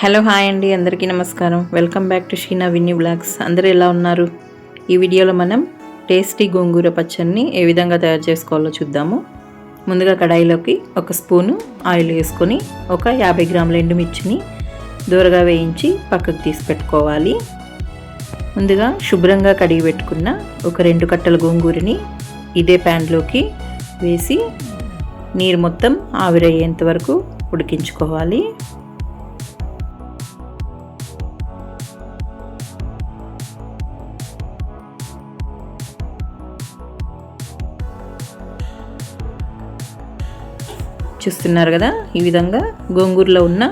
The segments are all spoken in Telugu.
హలో హాయ్ అండి అందరికీ నమస్కారం. Welcome back to Sheena Vinny blogs అందరూ ఎలా ఉన్నారు? ఈ వీడియోలో మనం టేస్టీ గోంగూర పచ్చడిని ఏ విధంగా తయారు చేసుకోవాలో చూద్దాము. ముందుగా కడాయిలోకి ఒక స్పూను ఆయిల్ వేసుకొని ఒక యాభై గ్రాముల ఎండుమిర్చిని దూరగా వేయించి పక్కకు తీసి పెట్టుకోవాలి. ముందుగా శుభ్రంగా కడిగి పెట్టుకున్న ఒక రెండు కట్టల గోంగూరని ఇదే ప్యాన్లోకి వేసి నీరు మొత్తం ఆవిరయ్యేంత వరకు ఉడికించుకోవాలి. చూస్తున్నారు కదా? ఈ విధంగా గోంగూరలో ఉన్న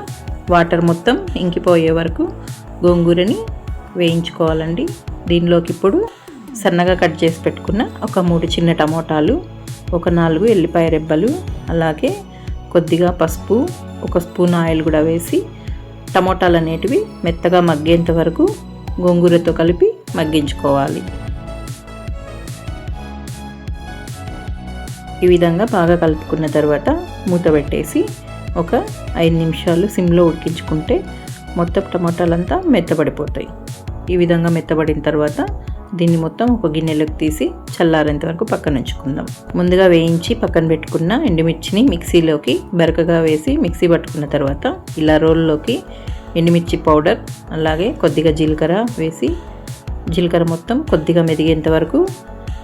వాటర్ మొత్తం ఇంకిపోయే వరకు గోంగూరని వేయించుకోవాలండి. దీనిలోకి ఇప్పుడు సన్నగా కట్ చేసి పెట్టుకున్న ఒక మూడు చిన్న టమోటాలు ఒక నాలుగు ఎల్లిపాయ రెబ్బలు అలాగే కొద్దిగా పసుపు ఒక స్పూన్ ఆయిల్ కూడా వేసి టమోటాలు అనేటివి మెత్తగా మగ్గేంత వరకు గోంగూరతో కలిపి మగ్గించుకోవాలి. ఈ విధంగా బాగా కలుపుకున్న తర్వాత మూత పెట్టేసి ఒక ఐదు నిమిషాలు సిమ్లో ఉడికించుకుంటే మొత్తం టమాటాలంతా మెత్తబడిపోతాయి. ఈ విధంగా మెత్తబడిన తర్వాత దీన్ని మొత్తం ఒక గిన్నెలోకి తీసి చల్లారేంత వరకు పక్కన ఉంచుకుందాం. ముందుగా వేయించి పక్కన పెట్టుకున్న ఎండుమిర్చిని మిక్సీలోకి బరకగా వేసి మిక్సీ పట్టుకున్న తర్వాత ఇలా రోల్లోకి ఎండుమిర్చి పౌడర్ అలాగే కొద్దిగా జీలకర్ర వేసి జీలకర్ర మొత్తం కొద్దిగా మెదిగేంత వరకు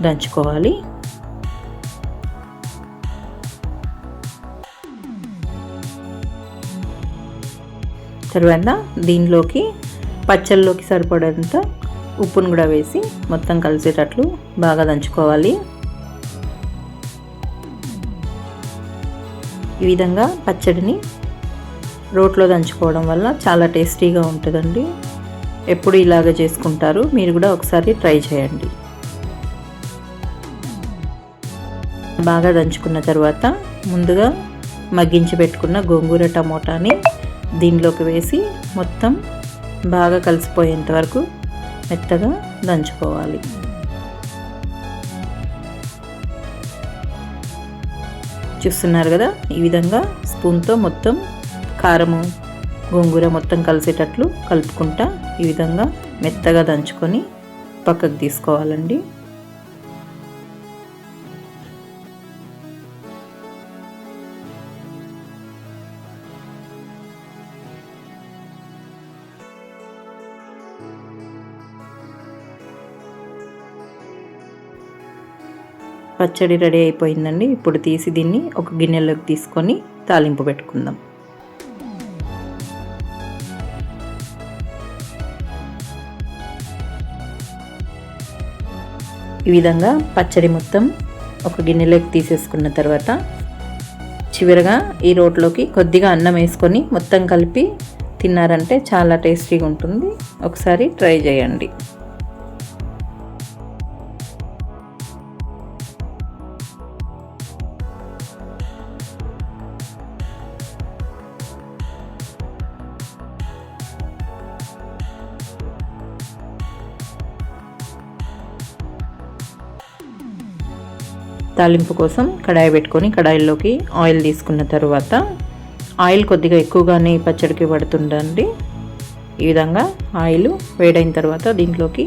దంచుకోవాలి. తర్వాత దీనిలోకి పచ్చళ్ళలోకి సరిపడేంత ఉప్పును కూడా వేసి మొత్తం కలిసేటట్లు బాగా దంచుకోవాలి. ఈ విధంగా పచ్చడిని రోట్లో దంచుకోవడం వల్ల చాలా టేస్టీగా ఉంటుందండి. ఎప్పుడు ఇలాగ చేసుకుంటారు మీరు కూడా ఒకసారి ట్రై చేయండి. బాగా దంచుకున్న తర్వాత ముందుగా మగ్గించి పెట్టుకున్న గోంగూర టమోటాని దీనిలోకి వేసి మొత్తం బాగా కలిసిపోయేంత వరకు మెత్తగా దంచుకోవాలి. చూస్తున్నారు కదా? ఈ విధంగా స్పూన్తో మొత్తం కారము గోంగూర మొత్తం కలిసేటట్లు కలుపుకుంటా ఈ విధంగా మెత్తగా దంచుకొని పక్కకు తీసుకోవాలండి. పచ్చడి రెడీ అయిపోయిందండి. ఇప్పుడు తీసి దీన్ని ఒక గిన్నెలోకి తీసుకొని తాలింపు పెట్టుకుందాం. ఈ విధంగా పచ్చడి మొత్తం ఒక గిన్నెలోకి తీసేసుకున్న తర్వాత చివరగా ఈ రోట్లోకి కొద్దిగా అన్నం వేసుకొని మొత్తం కలిపి తిన్నారంటే చాలా టేస్టీగా ఉంటుంది. ఒకసారి ట్రై చేయండి. తాలింపు కోసం కడాయి పెట్టుకొని కడాయిలోకి ఆయిల్ తీసుకున్న తర్వాత ఆయిల్ కొద్దిగా ఎక్కువగానే పచ్చడికి పడుతుండండి ఈ విధంగా ఆయిల్ వేడైన తర్వాత దీంట్లోకి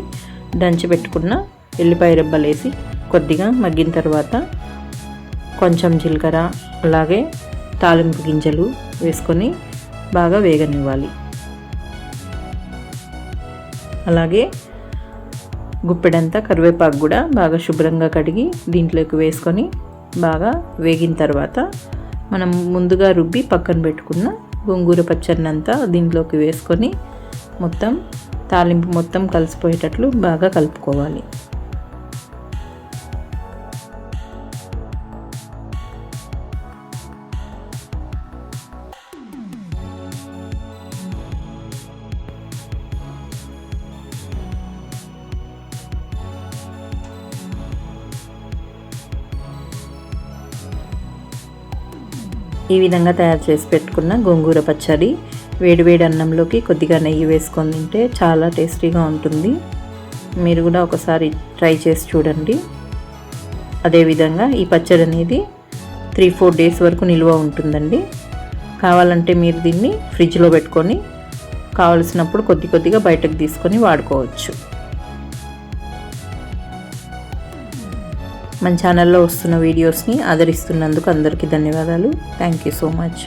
దంచి పెట్టుకున్న ఎల్లిపాయ రెబ్బలు వేసి కొద్దిగా మగ్గిన తర్వాత కొంచెం జీలకర్ర అలాగే తాలింపు గింజలు వేసుకొని బాగా వేగనివ్వాలి. అలాగే గుప్పెడంతా కరివేపాకు కూడా బాగా శుభ్రంగా కడిగి దీంట్లోకి వేసుకొని బాగా వేగిన తర్వాత మనం ముందుగా రుబ్బి పక్కన పెట్టుకున్న గోంగూర పచ్చడిని అంతా దీంట్లోకి వేసుకొని మొత్తం తాలింపు మొత్తం కలిసిపోయేటట్లు బాగా కలుపుకోవాలి. ఈ విధంగా తయారు చేసి పెట్టుకున్న గోంగూర పచ్చడి. వేడివేడి అన్నంలోకి కొద్దిగా నెయ్యి వేసుకొని తింటే చాలా టేస్టీగా ఉంటుంది. మీరు కూడా ఒకసారి ట్రై చేసి చూడండి. అదేవిధంగా ఈ పచ్చడి అనేది త్రీ ఫోర్ డేస్ వరకు నిల్వ ఉంటుందండి. కావాలంటే మీరు దీన్ని ఫ్రిడ్జ్లో పెట్టుకొని కావలసినప్పుడు కొద్ది కొద్దిగా బయటకు తీసుకొని వాడుకోవచ్చు. మన ఛానల్లో వస్తున్న వీడియోస్ని ఆదరిస్తున్నందుకు అందరికీ ధన్యవాదాలు. Thank you so much